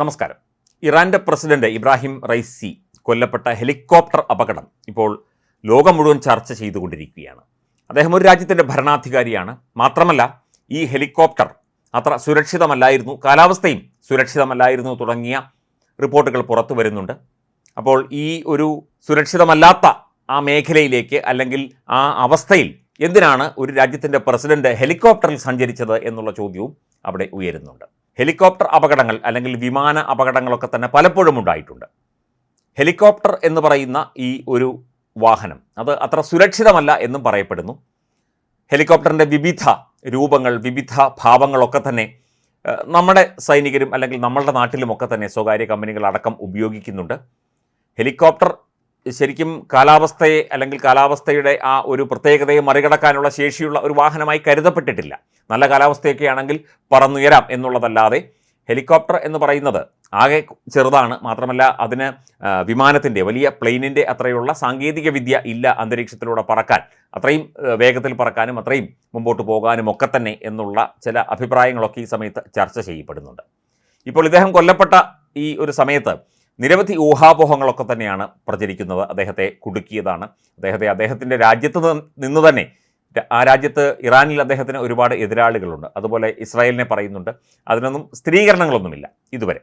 നമസ്കാരം. ഇറാന്റെ president Ibrahim Raisi കൊല്ലപ്പെട്ട ഹെലികോപ്റ്റർ അപകടം ഇപ്പോൾ ലോകം മുഴുവൻ ചർച്ച ചെയ്തുകൊണ്ടിരിക്കുകയാണ്. അദ്ദേഹം ഒരു രാജ്യത്തിന്റെ ഭരണാധികാരിയാണ്. മാത്രമല്ല ഈ ഹെലികോപ്റ്റർ അത്ര സുരക്ഷിതമല്ലായിരുന്നു കാലാവസ്ഥയും സുരക്ഷിതമല്ലായിരുന്നു തുടങ്ങിയ റിപ്പോർട്ടുകൾ പുറത്തു വരുന്നുണ്ട്. അപ്പോൾ ഈ ഒരു സുരക്ഷിതമല്ലാത്ത ആ മേഖലയിലേക്ക് അല്ലെങ്കിൽ ആ അവസ്ഥയിൽ എന്തിനാണ് ഒരു രാജ്യത്തിന്റെ പ്രസിഡന്റ് ഹെലികോപ്റ്ററിൽ സഞ്ചരിച്ചത് എന്നുള്ള ചോദ്യവും അവിടെ ഉയരുന്നുണ്ട്. ഹെലികോപ്റ്റർ അപകടങ്ങൾ അല്ലെങ്കിൽ വിമാന അപകടങ്ങളൊക്കെ തന്നെ പലപ്പോഴും ഉണ്ടായിട്ടുണ്ട്. ഹെലികോപ്റ്റർ എന്ന് പറയുന്ന ഈ ഒരു വാഹനം അത് അത്ര സുരക്ഷിതമല്ല എന്നും പറയപ്പെടുന്നു. ഹെലികോപ്റ്ററിന്റെ വിവിധ രൂപങ്ങൾ വിവിധ ഭാവങ്ങളൊക്കെ തന്നെ നമ്മുടെ സൈനികരും അല്ലെങ്കിൽ നമ്മളുടെ നാട്ടിലുമൊക്കെ തന്നെ സ്വകാര്യ കമ്പനികൾ അടക്കം ഉപയോഗിക്കുന്നുണ്ട്. ഹെലികോപ്റ്റർ ശരിക്കും കാലാവസ്ഥയെ അല്ലെങ്കിൽ കാലാവസ്ഥയുടെ ആ ഒരു പ്രത്യേകതയെ മറികടക്കാനുള്ള ശേഷിയുള്ള ഒരു വാഹനമായി കരുതപ്പെട്ടിട്ടില്ല. നല്ല കാലാവസ്ഥയൊക്കെ ആണെങ്കിൽ പറന്നുയരാം എന്നുള്ളതല്ലാതെ ഹെലികോപ്റ്റർ എന്ന് പറയുന്നത് ആകെ ചെറുതാണ്. മാത്രമല്ല അതിന് വിമാനത്തിന്റെ വലിയ പ്ലെയിനിന്റെ അത്രയുള്ള സാങ്കേതിക വിദ്യ ഇല്ല അന്തരീക്ഷത്തിലൂടെ പറക്കാൻ. അത്രയും വേഗത്തിൽ പറക്കാനും അത്രയും മുമ്പോട്ട് പോകാനും ഒക്കെ തന്നെ എന്നുള്ള ചില അഭിപ്രായങ്ങളൊക്കെ ഈ സമയത്ത് ചർച്ച ചെയ്യപ്പെടുന്നുണ്ട്. ഇപ്പോൾ ഇദ്ദേഹം കൊല്ലപ്പെട്ട ഈ ഒരു സമയത്ത് നിരവധി ഊഹാപോഹങ്ങളൊക്കെ തന്നെയാണ് പ്രചരിക്കുന്നത്. അദ്ദേഹത്തെ കുടുക്കിയതാണ്. അദ്ദേഹത്തെ അദ്ദേഹത്തിന്റെ രാജ്യത്ത് നിന്ന് തന്നെ ആ രാജ്യത്ത് ഇറാനിൽ അദ്ദേഹത്തിന് ഒരുപാട് എതിരാളികളുണ്ട്. അതുപോലെ ഇസ്രായേലിനെ പറയുന്നുണ്ട്. അതിനൊന്നും സ്ഥിരീകരണങ്ങളൊന്നുമില്ല ഇതുവരെ.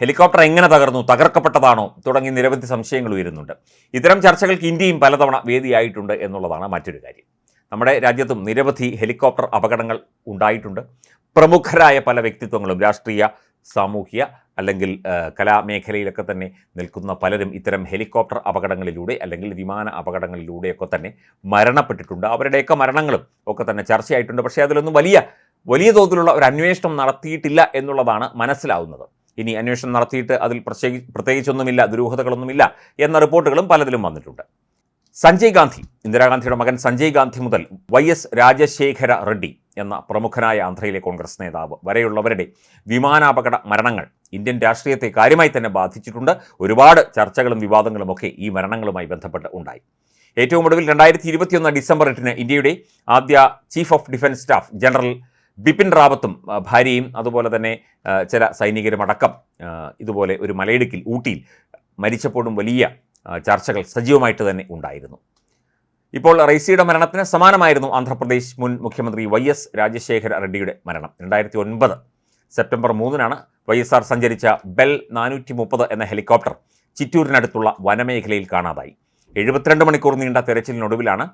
ഹെലികോപ്റ്റർ എങ്ങനെ തകർന്നു തകർക്കപ്പെട്ടതാണോ തുടങ്ങി നിരവധി സംശയങ്ങൾ ഉയരുന്നുണ്ട്. ഇത്തരം ചർച്ചകൾക്ക് ഇന്ത്യയും പലതവണ വേദിയായിട്ടുണ്ട് എന്നുള്ളതാണ് മറ്റൊരു കാര്യം. നമ്മുടെ രാജ്യത്തും നിരവധി ഹെലികോപ്റ്റർ അപകടങ്ങൾ ഉണ്ടായിട്ടുണ്ട്. പ്രമുഖരായ പല വ്യക്തിത്വങ്ങളും രാഷ്ട്രീയ സാമൂഹ്യ അല്ലെങ്കിൽ കലാമേഖലയിലൊക്കെ തന്നെ നിൽക്കുന്ന പലരും ഇത്തരം ഹെലികോപ്റ്റർ അപകടങ്ങളിലൂടെ അല്ലെങ്കിൽ വിമാന അപകടങ്ങളിലൂടെയൊക്കെ തന്നെ മരണപ്പെട്ടിട്ടുണ്ട്. അവരുടെയൊക്കെ മരണങ്ങളും ഒക്കെ തന്നെ ചർച്ചയായിട്ടുണ്ട്. പക്ഷേ അതിലൊന്നും വലിയ വലിയ തോതിലുള്ള ഒരു അന്വേഷണം നടത്തിയിട്ടില്ല എന്നുള്ളതാണ് മനസ്സിലാവുന്നത്. ഇനി അന്വേഷണം നടത്തിയിട്ട് അതിൽ പ്രത്യേകി പ്രത്യേകിച്ചൊന്നുമില്ല ദുരൂഹതകളൊന്നുമില്ല എന്ന റിപ്പോർട്ടുകളും പലതിലും വന്നിട്ടുണ്ട്. സഞ്ജയ് ഗാന്ധി ഇന്ദിരാഗാന്ധിയുടെ മകൻ സഞ്ജയ് ഗാന്ധി മുതൽ വൈ എസ് രാജശേഖര റെഡ്ഡി എന്ന പ്രമുഖനായ ആന്ധ്രയിലെ കോൺഗ്രസ് നേതാവ് വരെയുള്ളവരുടെ വിമാനാപകട മരണങ്ങൾ ഇന്ത്യൻ രാഷ്ട്രീയത്തെ കാര്യമായി തന്നെ ബാധിച്ചിട്ടുണ്ട്. ഒരുപാട് ചർച്ചകളും വിവാദങ്ങളും ഒക്കെ ഈ മരണങ്ങളുമായി ബന്ധപ്പെട്ട് ഉണ്ടായി. ഏറ്റവും ഒടുവിൽ രണ്ടായിരത്തി ഇരുപത്തിയൊന്ന് ഡിസംബർ എട്ടിന് ഇന്ത്യയുടെ ആദ്യ chief of defence staff general Bipin റാവത്തും ഭാര്യയും അതുപോലെ തന്നെ ചില സൈനികരും അടക്കം ഇതുപോലെ ഒരു മലയിടുക്കിൽ ഊട്ടിയിൽ മരിച്ചപ്പോഴും വലിയ ചർച്ചകൾ സജീവമായിട്ട് തന്നെ ഉണ്ടായിരുന്നു. ഇപ്പോൾ റൈസിയുടെ മരണത്തിന് സമാനമായിരുന്നു ആന്ധ്രാപ്രദേശ് മുൻ മുഖ്യമന്ത്രി വൈ എസ് രാജശേഖര റെഡ്ഡിയുടെ മരണം. രണ്ടായിരത്തി ഒൻപത് സെപ്റ്റംബർ മൂന്നിനാണ് വൈ എസ് ആർ സഞ്ചരിച്ച ബെൽ നാനൂറ്റി മുപ്പത് എന്ന ഹെലികോപ്റ്റർ ചിറ്റൂരിനടുത്തുള്ള വനമേഖലയിൽ കാണാതായി. എഴുപത്തിരണ്ട് മണിക്കൂർ നീണ്ട തെരച്ചിലിനൊടുവിലാണ്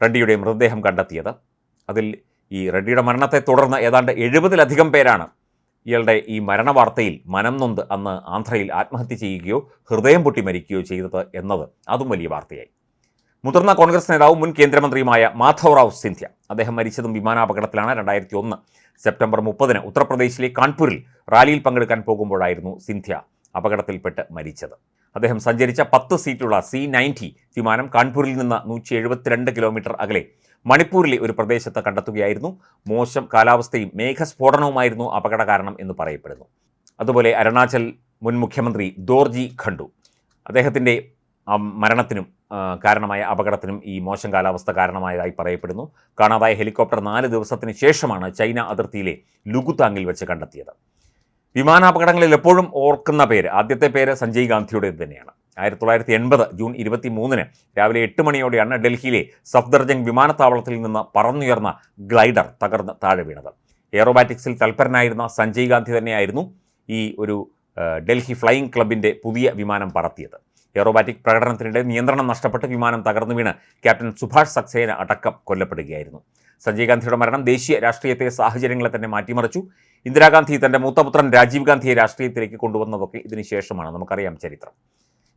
റെഡ്ഡിയുടെ മൃതദേഹം കണ്ടെത്തിയത്. അതിൽ ഈ റെഡ്ഡിയുടെ മരണത്തെ തുടർന്ന് ഏതാണ്ട് എഴുപതിലധികം പേരാണ് ഇയാളുടെ ഈ മരണവാർത്തയിൽ മനം നൊന്ത് അന്ന് ആന്ധ്രയിൽ ആത്മഹത്യ ചെയ്യുകയോ ഹൃദയം പൊട്ടി മരിക്കുകയോ ചെയ്തത് എന്നത്. അതും വലിയ വാർത്തയായി. മുതിർന്ന കോൺഗ്രസ് നേതാവും മുൻ കേന്ദ്രമന്ത്രിയുമായ മാധവറാവ് സിന്ധ്യ. അദ്ദേഹം മരിച്ചതും വിമാനാപകടത്തിലാണ് രണ്ടായിരത്തി ഒന്ന് സെപ്റ്റംബർ മുപ്പതിന് ഉത്തർപ്രദേശിലെ കാൺപൂരിൽ റാലിയിൽ പങ്കെടുക്കാൻ പോകുമ്പോഴായിരുന്നു സിന്ധ്യ അപകടത്തിൽപ്പെട്ട് മരിച്ചത്. അദ്ദേഹം സഞ്ചരിച്ച പത്ത് സീറ്റുള്ള സി നയന്റി വിമാനം കാൺപൂരിൽ നിന്ന് നൂറ്റി എഴുപത്തിരണ്ട് കിലോമീറ്റർ അകലെ മണിപ്പൂരിലെ ഒരു പ്രദേശത്ത് കണ്ടെത്തുകയായിരുന്നു. മോശം കാലാവസ്ഥയും മേഘസ്ഫോടനവുമായിരുന്നു അപകട കാരണം എന്ന് പറയപ്പെടുന്നു. അതുപോലെ അരുണാചൽ മുൻ മുഖ്യമന്ത്രി ദോർജി ഖണ്ഡു. അദ്ദേഹത്തിന്റെ മരണത്തിനും കാരണമായ അപകടത്തിനും ഈ മോശം കാലാവസ്ഥ കാരണമായതായി പറയപ്പെടുന്നു. കാണാതായ ഹെലികോപ്റ്റർ നാല് ദിവസത്തിന് ശേഷമാണ് ചൈന അതിർത്തിയിലെ ലുഗുതാങ്ങിൽ വെച്ച് കണ്ടെത്തിയത്. വിമാനാപകടങ്ങളിൽ എപ്പോഴും ഓർക്കുന്ന പേര് ആദ്യത്തെ പേര് സഞ്ജയ് ഗാന്ധിയുടേത് തന്നെയാണ്. ആയിരത്തി തൊള്ളായിരത്തി എൺപത് ജൂൺ ഇരുപത്തി മൂന്നിന് രാവിലെ എട്ട് മണിയോടെയാണ് ഡൽഹിയിലെ സഫ്ദർജംഗ് വിമാനത്താവളത്തിൽ നിന്ന് പറന്നുയർന്ന ഗ്ലൈഡർ തകർന്ന് താഴെ വീണത്. എയറോബാറ്റിക്സിൽ തൽപരനായിരുന്ന സഞ്ജയ് ഗാന്ധി തന്നെയായിരുന്നു ഈ ഒരു ഡൽഹി ഫ്ലൈയിങ് ക്ലബിന്റെ പുതിയ വിമാനം പറത്തിയത്. എയറോബാറ്റിക് പ്രകടനത്തിനിടെ നിയന്ത്രണം നഷ്ടപ്പെട്ട് വിമാനം തകർന്നു വീണ് ക്യാപ്റ്റൻ സുഭാഷ് സക്സേന അടക്കം കൊല്ലപ്പെടുകയായിരുന്നു. സഞ്ജയ് ഗാന്ധിയുടെ മരണം ദേശീയ രാഷ്ട്രീയത്തെ സാഹചര്യങ്ങളെ തന്നെ മാറ്റിമറിച്ചു. ഇന്ദിരാഗാന്ധി തന്റെ മൂത്തപുത്രൻ രാജീവ് ഗാന്ധിയെ രാഷ്ട്രീയത്തിലേക്ക് കൊണ്ടുവന്നതൊക്കെ ഇതിനുശേഷമാണ് നമുക്കറിയാം ചരിത്രം.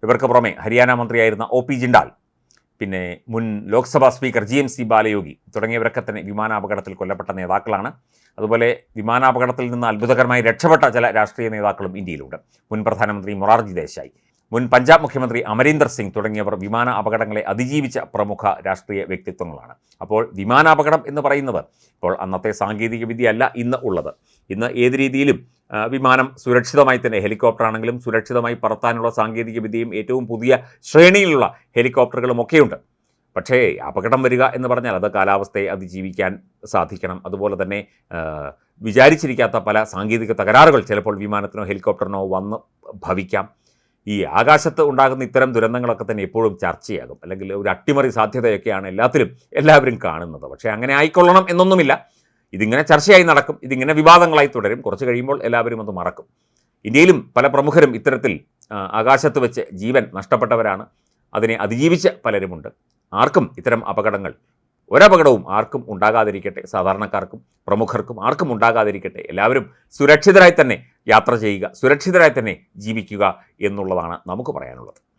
ഇവർക്ക് പുറമെ ഹരിയാന മന്ത്രിയായിരുന്ന ഒ പി ജിണ്ടാൽ പിന്നെ മുൻ Lok Sabha speaker G M C Balayogi തുടങ്ങിയവരൊക്കെ തന്നെ വിമാനാപകടത്തിൽ കൊല്ലപ്പെട്ട നേതാക്കളാണ്. അതുപോലെ വിമാനാപകടത്തിൽ നിന്ന് അത്ഭുതകരമായി രക്ഷപ്പെട്ട ചില രാഷ്ട്രീയ നേതാക്കളും ഇന്ത്യയിലുണ്ട്. മുൻ പ്രധാനമന്ത്രി മൊറാർജി ദേശായി. മുൻ പഞ്ചാബ് മുഖ്യമന്ത്രി അമരീന്ദർ സിംഗ് തുടങ്ങിയവർ വിമാന അപകടങ്ങളെ അതിജീവിച്ച പ്രമുഖ രാഷ്ട്രീയ വ്യക്തിത്വങ്ങളാണ്. അപ്പോൾ വിമാനാപകടം എന്ന് പറയുന്നത് ഇപ്പോൾ അന്നത്തെ സാങ്കേതിക വിദ്യയല്ല ഇന്ന് ഉള്ളത്. ഇന്ന് ഏത് രീതിയിലും വിമാനം സുരക്ഷിതമായി തന്നെ ഹെലികോപ്റ്റർ ആണെങ്കിലും സുരക്ഷിതമായി പറത്താനുള്ള സാങ്കേതിക വിദ്യയും ഏറ്റവും പുതിയ ശ്രേണിയിലുള്ള ഹെലികോപ്റ്ററുകളും ഒക്കെയുണ്ട്. പക്ഷേ അപകടം വരിക എന്ന് പറഞ്ഞാൽ അത് കാലാവസ്ഥയെ അതിജീവിക്കാൻ സാധിക്കണം. അതുപോലെ തന്നെ വിചാരിച്ചിരിക്കാത്ത പല സാങ്കേതിക തകരാറുകൾ ചിലപ്പോൾ വിമാനത്തിനോ ഹെലികോപ്റ്ററിനോ വന്ന് ഭവിക്കാം. ഈ ആകാശത്ത് ഉണ്ടാകുന്ന ഇത്തരം ദുരന്തങ്ങളൊക്കെ തന്നെ എപ്പോഴും ചർച്ചയാകും. അല്ലെങ്കിൽ ഒരു അട്ടിമറി സാധ്യതയൊക്കെയാണ് എല്ലാത്തിലും എല്ലാവരും കാണുന്നത്. പക്ഷേ അങ്ങനെ ആയിക്കൊള്ളണം എന്നൊന്നുമില്ല. ഇതിങ്ങനെ ചർച്ചയായി നടക്കും. ഇതിങ്ങനെ വിവാദങ്ങളായി തുടരും. കുറച്ച് കഴിയുമ്പോൾ എല്ലാവരും അത് മറക്കും. ഇന്ത്യയിലും പല പ്രമുഖരും ഇത്തരത്തിൽ ആകാശത്ത് വെച്ച് ജീവൻ നഷ്ടപ്പെട്ടവരാണ്. അതിനെ അതിജീവിച്ച പലരുമുണ്ട്. ആർക്കും ഇത്തരം അപകടങ്ങൾ ഒരപകടവും ആർക്കും ഉണ്ടാകാതിരിക്കട്ടെ. സാധാരണക്കാർക്കും പ്രമുഖർക്കും ആർക്കും ഉണ്ടാകാതിരിക്കട്ടെ. എല്ലാവരും സുരക്ഷിതരായി തന്നെ യാത്ര ചെയ്യുക സുരക്ഷിതരായി തന്നെ ജീവിക്കുക എന്നുള്ളതാണ് നമുക്ക് പറയാനുള്ളത്.